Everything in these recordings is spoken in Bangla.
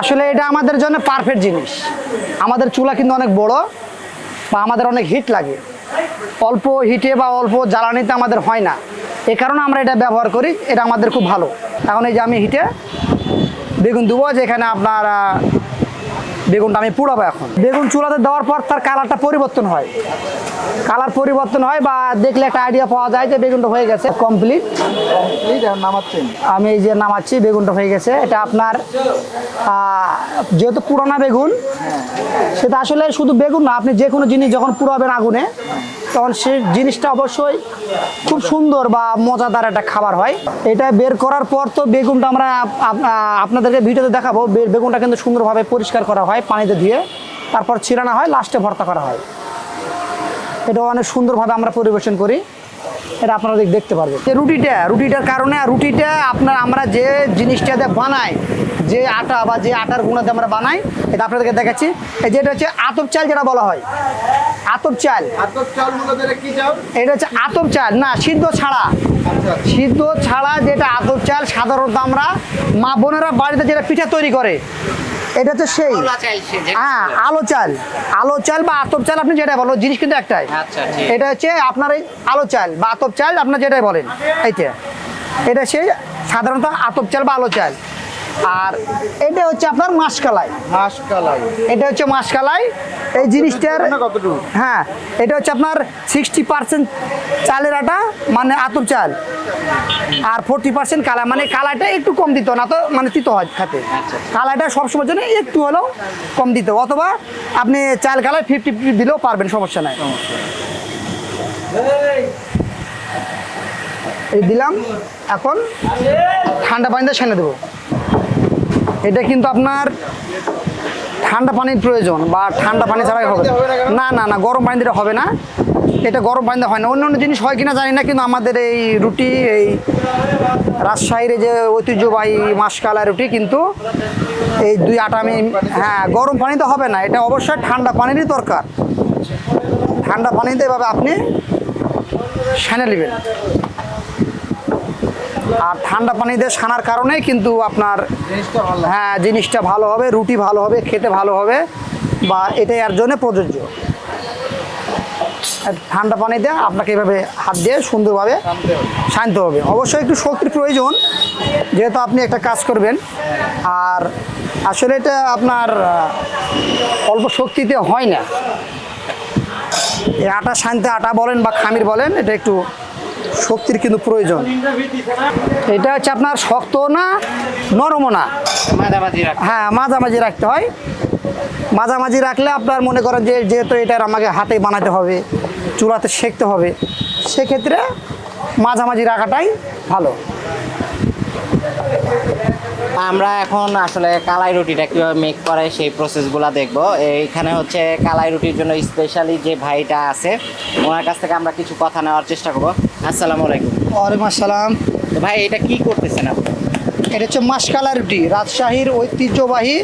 আসলে এটা আমাদের জন্য পারফেক্ট জিনিস। আমাদের চুলা কিন্তু অনেক বড় বা আমাদের অনেক হিট লাগে। অল্প হিটে বা অল্প জ্বালানিতে আমাদের হয় না। এ কারণে আমরা এটা ব্যবহার করি, এটা আমাদের খুব ভালো। এখন এই যে আমি হিটে বেগুন দেবো যেখানে আপনার বেগুনটা আমি পুড়াবো এখন। বেগুন চুলাতে দেওয়ার পর তার কালারটা পরিবর্তন হয়। কালার পরিবর্তন হয় বা দেখলে একটা আইডিয়া পাওয়া যায় যে বেগুনটা হয়ে গেছে কমপ্লিট আমি এই যে নামাচ্ছি, বেগুনটা হয়ে গেছে। এটা আপনার যেহেতু পুরানা বেগুন, সেটা আসলে শুধু বেগুন না, আপনি যে কোনো জিনিস যখন পুরাবেন আগুনে, তখন সে জিনিসটা অবশ্যই খুব সুন্দর বা মজাদার একটা খাবার হয়। এটা বের করার পর তো বেগুনটা আমরা আপনাদেরকে ভিডিওতে দেখাবো। বেগুনটা কিন্তু সুন্দরভাবে পরিষ্কার করা হয়। পানিতে ধুয়ে তারপর ছিলানো হয় লাস্টে ভর্তা করা হয়। এটা অনেক সুন্দরভাবে আমরা পরিবেশন করি। এটা আপনারা দেখ- দেখতে পারবেন। যে রুটিটা রুটিটার কারণে রুটিটা আপনার আমরা যে জিনিসটা দিয়ে বানাই যে আটা বা যে আটার গুঁড়াতে আমরা বানাই এটা আপনাদেরকে দেখাচ্ছি। এই যেটা হচ্ছে আতপ চাল যেটা বলা হয়। আতপ চাল। আতপ চাল মূলত এটা কি চাল? এটা হচ্ছে আতপ চাল না সিদ্ধ ছাড়া। আচ্ছা। সিদ্ধ ছাড়া যেটা আতপ চাল সাধারণত আমরা মা বোনেরা বাড়িতে যেটা পিঠা তৈরি করে এটা তো সেই। হ্যাঁ আলো চাল। আলো চাল বা আতপ চাল আপনি যেটা বলো জিনিস কিন্তু একটাই। আচ্ছা, এটা হচ্ছে আপনার এই আলো চাল বা আতপ চাল আপনার যেটাই বলেন এইটা এটা সেই সাধারণত আতপ চাল বা আলো চাল। আর এটা হচ্ছে আপনার মাসকালাই হাঁস কালাই। এটা হচ্ছে মাসকালাই এই জিনিসটার হ্যাঁ এটা হচ্ছে আপনার সিক্সটি পার্সেন্ট চালের আটা মানে আতপ চাল। আর ফোরটি পার্সেন্ট কালা মানে কালাটা একটু কম দিত না তো মানে তিতো হয় খেতে। কালাটা সবসময় জন্য একটু হলেও কম দিত। অথবা আপনি চাল কালায় ফিফটি ফিফটি দিলেও পারবেন সমস্যা নাই। এই দিলাম এখন ঠান্ডা পানিতে সেনে দেবো। এটা কিন্তু আপনার ঠান্ডা পানির প্রয়োজন বা ঠান্ডা পানি ছাড়াই হবে। না না না, গরম পানি দিলে হবে না। এটা গরম পানিতে হয় না। অন্য অন্য জিনিস হয় কিনা জানি না, কিন্তু আমাদের এই রুটি, এই রাজশাহীর যে ঐতিহ্যবাহী মাসকালা রুটি কিন্তু এই দুই আটা আমি হ্যাঁ গরম পানিতে হবে না। এটা অবশ্যই ঠান্ডা পানিরই দরকার। ঠান্ডা পানিতে এভাবে আপনি সেনে নেবেন। আর ঠান্ডা পানি দিয়ে সানার কারণেই কিন্তু আপনার। হ্যাঁ জিনিসটা ভালো হবে, রুটি ভালো হবে, খেতে ভালো হবে, বা এটাই আর জন্য প্রযোজ্য ঠান্ডা পানিতে আপনাকে এভাবে হাত দিয়ে সুন্দরভাবে। শান্ত হবে অবশ্যই একটু শক্তির প্রয়োজন, যেহেতু আপনি একটা কাজ করবেন আর আসলে এটা আপনার অল্প শক্তিতে হয় না আটা শানতে আটা বলেন বা খামির বলেন, এটা একটু শক্তির কিন্তু প্রয়োজন। এটা হচ্ছে আপনার শক্ত না নরমও না? হ্যাঁ মাঝামাঝি রাখতে হয়। মাঝামাঝি রাখলে আপনার মনে করেন যে যেহেতু এটার আমাকে হাতে বানাতে হবে চুলাতে সেঁকতে হবে সেক্ষেত্রে মাঝামাঝি রাখাটাই ভালো। আমরা এখন আসলে কালাই রুটিটা কীভাবে মেক করে সেই প্রসেসগুলো দেখব। এইখানে হচ্ছে কালাই রুটির জন্য স্পেশালি যে ভাইটা আছে ওনার কাছ থেকে আমরা কিছু কথা নেওয়ার চেষ্টা করব। আসসালামু আলাইকুম। ওয়ালাইকুম আসসালাম। ভাই এটা কি করতেছেন আপনি? এটা হচ্ছে রাজশাহীর ঐতিহ্যবাহী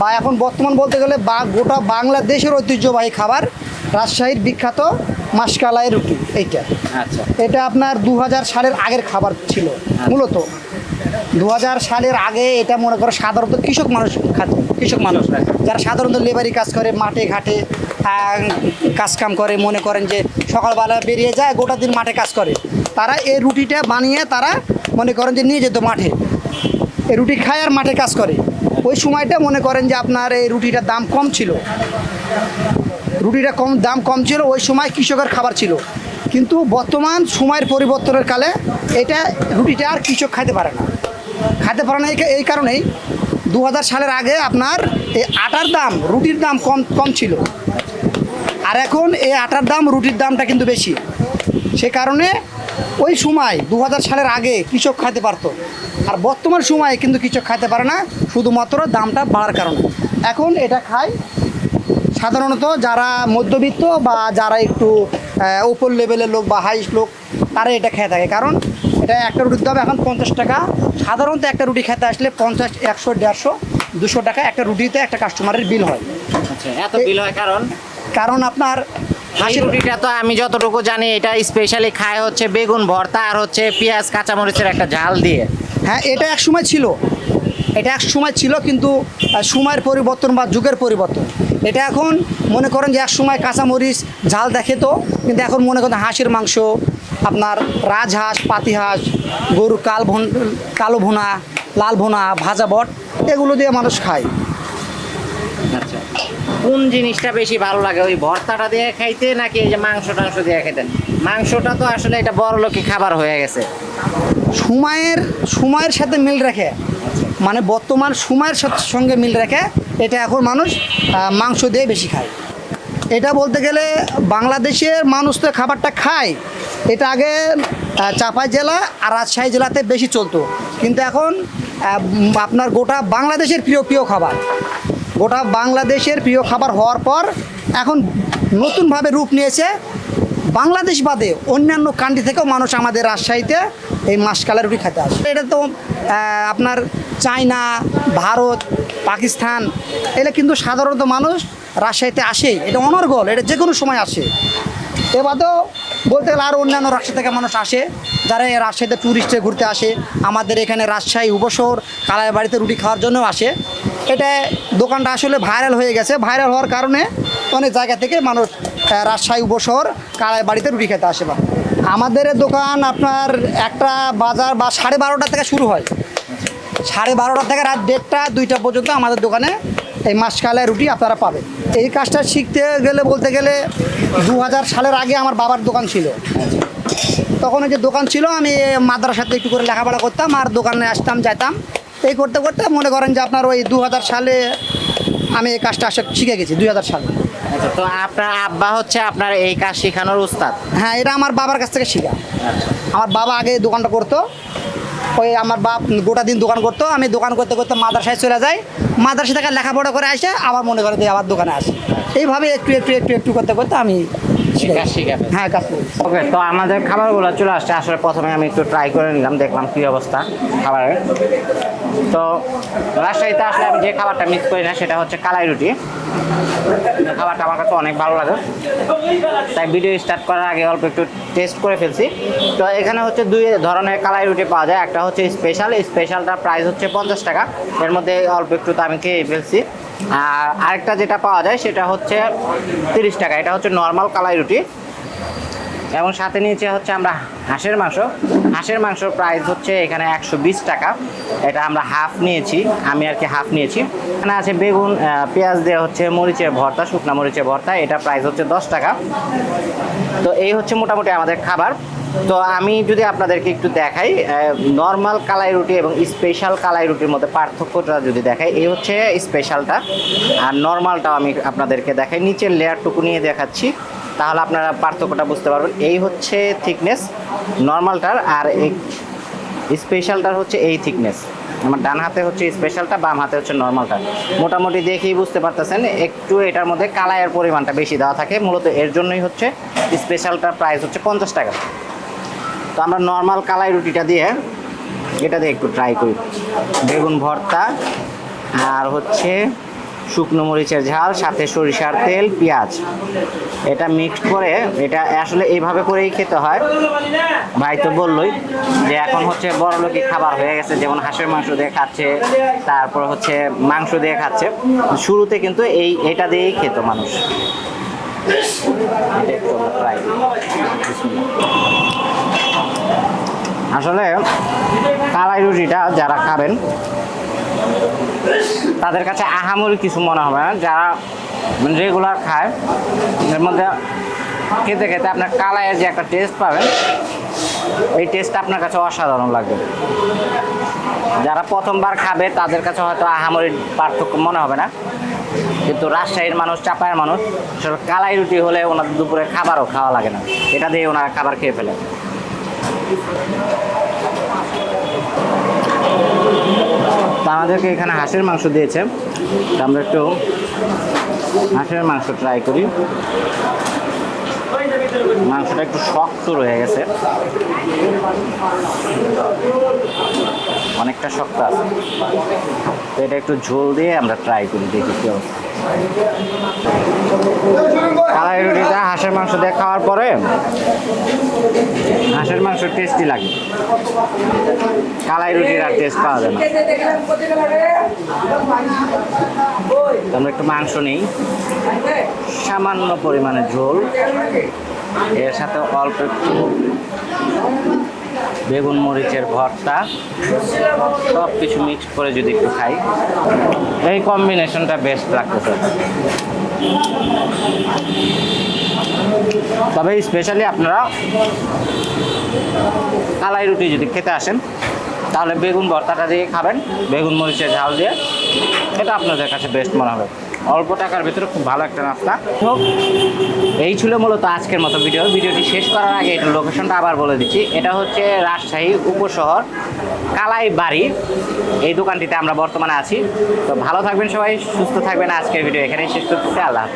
বা এখন বর্তমান বলতে গেলে বা গোটা বাংলাদেশের ঐতিহ্যবাহী খাবার রাজশাহীর বিখ্যাত মাসকালাই রুটি এইটা। আচ্ছা। এটা আপনার দু হাজার সালের আগের খাবার ছিল মূলত। দু হাজার সালের আগে এটা মনে করো সাধারণত কৃষক মানুষ খাত কৃষক মানুষ। যারা সাধারণত লেবারি কাজ করে মাঠে ঘাটে কাজকাম করে, মনে করেন যে সকালবেলা বেরিয়ে যায়, গোটা দিন মাঠে কাজ করে। তারা এই রুটিটা বানিয়ে তারা মনে করেন যে নিয়ে যেত মাঠে। এই রুটি খায় আর মাঠে কাজ করে। ওই সময়টা মনে করেন যে আপনার এই রুটিটার দাম কম ছিল। রুটিটা কম, দাম কম ছিল, ওই সময় কৃষকের খাবার ছিল। কিন্তু বর্তমান সময়ের পরিবর্তনের কালে এটা রুটিটা আর কৃষক খাইতে পারে না। খাইতে পারে না এই কারণেই দু হাজার সালের আগে আপনার এই আটার দাম, রুটির দাম কম কম ছিল। আর এখন এই আটার দাম, রুটির দামটা কিন্তু বেশি। সে কারণে ওই সময় দু হাজার সালের আগে কৃষক খাইতে পারতো। আর বর্তমান সময়ে কিন্তু কৃষক খাইতে পারে না, শুধুমাত্র দামটা বাড়ার কারণে। এখন এটা খায় সাধারণত যারা মধ্যবিত্ত বা যারা একটু ওপর লেভেলের লোক বা হাই লোক তারা এটা খেয়ে থাকে। কারণ এটা একটা রুটির দাম এখন পঞ্চাশ টাকা। সাধারণত একটা রুটি খেতে আসলে পঞ্চাশ, একশো, দেড়শো, দুশো টাকা একটা রুটিতে একটা কাস্টমারের বিল হয়। আচ্ছা এত বিল হয় কারণ? কারণ আপনার এই রুটিটা তো আমি যতটুকু জানি এটা স্পেশালি খায় হচ্ছে বেগুন ভর্তা আর হচ্ছে পেঁয়াজ কাঁচামরিচের একটা ঝাল দিয়ে। হ্যাঁ এটা এক সময় ছিল। এটা এক সময় ছিল কিন্তু সময়ের পরিবর্তন বা যুগের পরিবর্তন। এটা এখন মনে করেন যে এক সময় কাঁচামরিচ ঝাল দেখে তো কিন্তু এখন মনে করেন হাঁসের মাংস আপনার রাজহাঁস পাতিহাঁস গরুর কাল ভন কালো ভোনা লাল ভোনা ভাজা বট এগুলো দিয়ে মানুষ খায়। কোন জিনিসটা বেশি ভালো লাগে? ওই ভর্তাটা দিয়ে খাইতে নাকি এই যে মাংস টাংস দিয়ে খাইতে মাংসটা তো আসলে এটা বড় লোকই খাবার হয়ে গেছে। সময়ের সময়ের সাথে মিল রেখে মানে বর্তমান সময়ের সঙ্গে মিল রেখে এটা এখন মানুষ মাংস দিয়ে বেশি খায়। এটা বলতে গেলে বাংলাদেশের মানুষ তো খাবারটা খায়। এটা আগে চাঁপাই জেলা আর রাজশাহী জেলাতে বেশি চলতো। কিন্তু এখন আপনার গোটা বাংলাদেশের প্রিয় প্রিয় খাবার। গোটা বাংলাদেশের প্রিয় খাবার হওয়ার পর এখন নতুনভাবে রূপ নিয়েছে বাংলাদেশ বাদে অন্যান্য কান্ট্রি থেকেও মানুষ আমাদের রাজশাহীতে এই মাসকালের রুটি খেতে আসে। এটা তো আপনার চায়না, ভারত, পাকিস্তান এগুলো কিন্তু সাধারণত মানুষ রাজশাহীতে আসেই। এটা অনর্গল, এটা যে কোনো সময় আসে। এ বাদেও বলতে গেলে আরও অন্যান্য রাষ্ট্র থেকে মানুষ আসে, যারা এই রাজশাহীতে ট্যুরিস্টে ঘুরতে আসে। আমাদের এখানে রাজশাহী উপশহর কালাই বাড়িতে রুটি খাওয়ার জন্যও আসে। এটা দোকানটা আসলে ভাইরাল হয়ে গেছে। ভাইরাল হওয়ার কারণে অনেক জায়গা থেকে মানুষ রাজশাহী উপশহর কালাই বাড়িতে রুটি খেতে আসে বা। আমাদের দোকান আপনার একটা বাজার বা সাড়ে বারোটা থেকে শুরু হয়। সাড়ে বারোটা থেকে রাত দেড়টা, দুইটা পর্যন্ত আমাদের দোকানে এই মাসকালাই রুটি আপনারা পাবেন। এই কাজটা শিখতে গেলে বলতে গেলে দু হাজার সালের আগে আমার বাবার দোকান ছিল। তখন যে দোকান ছিল, আমি মাদ্রাসাতে একটু করে লেখাপড়া করতাম আর দোকানে আসতাম যেতাম এই করতে করতে মনে করেন যে আপনার ওই দু হাজার সালে আমি এই কাজটা আসা শিখে গেছি দুই হাজার সালে। আচ্ছা তো আপনার আব্বা হচ্ছে আপনার এই কাজ শেখানোর উস্তাদ? হ্যাঁ এটা আমার বাবার কাছ থেকে শেখা। আমার বাবা আগে দোকানটা করতো ওই আমার বাপ গোটা দিন দোকান করতো আমি দোকান করতে করতে মাদ্রাসায় চলে যাই মাদ্রাসা থেকে লেখাপড়া করে আসে আবার মনে করে যে আবার দোকানে আসে। এইভাবে একটু একটু একটু একটু করতে করতে আমি। হ্যাঁ ওকে তো আমাদের খাবারগুলো চলে আসছে। আসলে প্রথমে আমি একটু ট্রাই করে নিলাম দেখলাম কী অবস্থা খাবারের। তো রাজশাহীতে আসলে আমি যে খাবারটা মিস করি না, সেটা হচ্ছে কালাই রুটি। খাবারটা আমার কাছে অনেক ভালো লাগে। তাই ভিডিও স্টার্ট করার আগে অল্প একটু টেস্ট করে ফেলছি। তো এখানে হচ্ছে দুই ধরনের কালাই রুটি পাওয়া যায়। একটা হচ্ছে স্পেশাল স্পেশালটার প্রাইস হচ্ছে পঞ্চাশ টাকা। এর মধ্যে অল্প একটু তো আমি খেয়ে ফেলছি। আর আরেকটা যেটা পাওয়া যায়, সেটা হচ্ছে তিরিশ টাকা। এটা হচ্ছে নর্মাল কালাই রুটি। এবং সাথে নিচে হচ্ছে আমরা হাঁসের মাংস। হাঁসের মাংসর প্রাইস হচ্ছে এখানে একশো বিশ টাকা। এটা আমরা হাফ নিয়েছি, আমি আর কি হাফ নিয়েছি। এখানে আছে বেগুন পেঁয়াজ দেওয়া হচ্ছে মরিচের ভর্তা, শুকনা মরিচের ভর্তা, এটা প্রাইস হচ্ছে দশ টাকা। তো এই হচ্ছে মোটামুটি আমাদের খাবার। তো আমি যদি আপনাদেরকে একটু দেখাই নর্মাল কালাই রুটি এবং স্পেশাল কালাই রুটির মধ্যে পার্থক্যটা যদি দেখাই, এই হচ্ছে স্পেশালটা আর নর্মালটাও আমি আপনাদেরকে দেখাই, নিচের লেয়ারটুকু নিয়ে দেখাচ্ছি। তাহলে আপনারা পার্থক্যটা বুঝতে পারবেন। এই হচ্ছে থিকনেস নর্মালটার আর এই স্পেশালটার হচ্ছে এই থিকনেস আমার ডান হাতে হচ্ছে স্পেশালটা বাম হাতে হচ্ছে নর্মালটা মোটামুটি দেখেই বুঝতে পারতেছেন, একটু এটার মধ্যে কালাইয়ের পরিমাণটা বেশি দেওয়া থাকে। মূলত এর জন্যই হচ্ছে স্পেশালটার প্রাইস হচ্ছে পঞ্চাশ টাকা। তো আমরা নর্মাল কালাই রুটিটা দিয়ে এটা দিয়ে একটু ট্রাই করি। বেগুন ভর্তা আর হচ্ছে শুকনো মরিচের ঝাল, সাথে সরিষার তেল, পেঁয়াজ। এটা মিক্সড করে, এটা আসলে এইভাবে করেই খেতে হয়। ভাই তো বললোই যে এখন হচ্ছে বড় লোকই খাবার হয়ে গেছে, যেমন হাঁসের মাংস দিয়ে খাচ্ছে, তারপর হচ্ছে মাংস দিয়ে খাচ্ছে। শুরুতে কিন্তু এই, এটা দিয়েই খেত মানুষ। আসলে কালাই রুটিটা যারা খাবেন তাদের কাছে আহামরি কিছু মনে হবে না। যারা রেগুলার খায়, এর মধ্যে খেতে খেতে আপনার কালাইয়ের যে একটা টেস্ট পাবেন, এই টেস্টটা আপনার কাছে অসাধারণ লাগবে। যারা প্রথমবার খাবে, তাদের কাছে হয়তো আহামরি পার্থক্য মনে হবে না। কিন্তু রাজশাহীর মানুষ চাপায়ের মানুষ, আসলে কালাই রুটি হলে ওনাদের দুপুরে খাবারও খাওয়া লাগে না। এটা দিয়ে ওনারা খাবার খেয়ে ফেলে। আমাদেরকে এখানে হাঁসের মাংস দিয়েছে। আমরা একটু হাঁসের মাংস ট্রাই করি। মাংসটা একটু শক্ত রয়ে গেছে। অনেকটা শক্ত আছে। তো এটা একটু ঝোল দিয়ে আমরা ট্রাই করি, দেখি কি অবস্থা। কালাই রুটিটা মাংস দিয়ে খাওয়ার পরে হাঁসের মাংস টেস্টি লাগে। কালাই রুটির আর টেস্ট পাওয়া যায় না। আমরা একটু মাংস নেই। সামান্য পরিমাণে ঝোল। এর সাথে অল্প একটু বেগুন মরিচের ভর্তা। সব কিছু মিক্স করে যদি একটু খাই, এই কম্বিনেশনটা বেস্ট লাগতেছে। তবে স্পেশালি আপনারা কালাই রুটি যদি খেতে আসেন, তাহলে বেগুন ভর্তাটা দিয়ে খাবেন, বেগুন মরিচের ঝাল দিয়ে। এটা আপনাদের কাছে বেস্ট মনে হবে। অল্প টাকার ভিতরে খুব ভালো একটা নাস্তা। তো এই ছিল মূলত আজকের মতো ভিডিও ভিডিওটি শেষ করার আগে এটা লোকেশনটা আবার বলে দিচ্ছি। এটা হচ্ছে রাজশাহী উপশহর কালাই বাড়ি এই দোকানটিতে আমরা বর্তমানে আছি। তো ভালো থাকবেন সবাই, সুস্থ থাকবেন। আজকের ভিডিও এখানেই শেষ করতেছি। আল্লাহ।